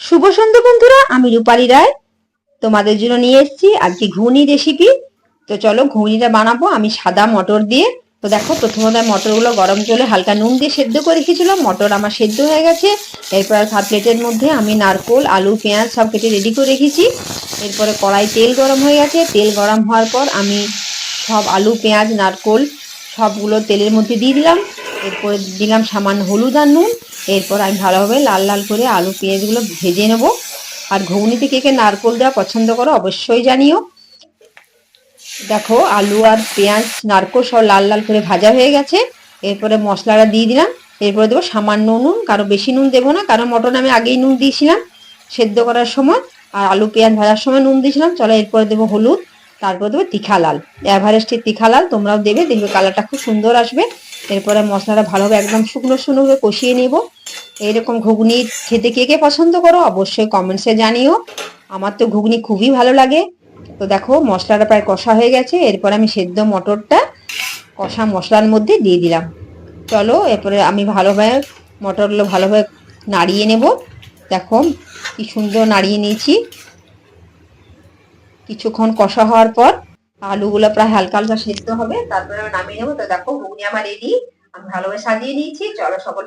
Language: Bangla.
শুভ সন্ধ্যা বন্ধুরা, আমি রূপালি রায়। তোমাদের জন্য নিয়ে এসেছি আজকে ঘুগনি রেসিপি তো চলো ঘুগনিটা বানাবো, আমি সাদা মটর দিয়ে। তো দেখো প্রথমত মটরগুলো গরম জলে হালকা নুন দিয়ে সেদ্ধ করে রেখেছিলাম, মটর আমার সেদ্ধ হয়ে গেছে। এরপর সাত প্লেটের মধ্যে আমি নারকোল, আলু, পেঁয়াজ সব কেটে রেডি করে রেখেছি। এরপরে কড়াই তেল গরম হয়ে গেছে, তেল গরম হওয়ার পর আমি সব আলু, পেঁয়াজ, নারকোল সবগুলো তেলের মধ্যে দিয়ে দিলাম। এরপরে দিলাম সামান্য হলুদ আর নুন। এরপর আমি ভালোভাবে লাল লাল করে আলু, পেঁয়াজগুলো ভেজে নেব। আর ঘুগনিতে কে কে নারকোল দেওয়া পছন্দ করো অবশ্যই জানিও। দেখো, আলু আর পেঁয়াজ, নারকোল সব লাল লাল করে ভাজা হয়ে গেছে। এরপরে মশলাটা দিয়ে দিলাম। এরপরে দেবো সামান্য নুন। কারও বেশি নুন দেবো না। কারণ মটন আমি আগেই নুন দিয়েছিলাম সেদ্ধ করার সময়। আর আলু, পেঁয়াজ ভাজার সময় নুন দিয়েছিলাম। চলো এরপরে দেবো হলুদ। তারপর দেবো তিখা লাল। এভারেস্টের তিখা লাল তোমরাও দেবে, দেখবে কালারটা খুব সুন্দর আসবে। এরপরে মশলাটা ভালোভাবে একদম শুকনো শুকনো করে কষিয়ে নেব। এইরকম ঘুগনি খেতে কে কে পছন্দ করো অবশ্যই কমেন্টসে জানিও। আমার তো ঘুগনি খুবই ভালো লাগে। তো দেখো, মশলাটা প্রায় কষা হয়ে গেছে। এরপর আমি সেদ্ধ মটরটা কষা মশলার মধ্যে দিয়ে দিলাম। চলো, এরপরে আমি ভালোভাবে মটরগুলো ভালোভাবে নাড়িয়ে নেব। দেখো, কি সুন্দর নাড়িয়ে নিয়েছি। কিছুক্ষণ কষা হওয়ার পর আলুগুলো প্রায় হালকা হালকা সেদ্ধ হবে, তারপরে নামিয়ে নেব। তো দেখো, ঘুগনি আমার রেডি আমি ভালোভাবে সাজিয়ে নিয়েছি। চলো সকল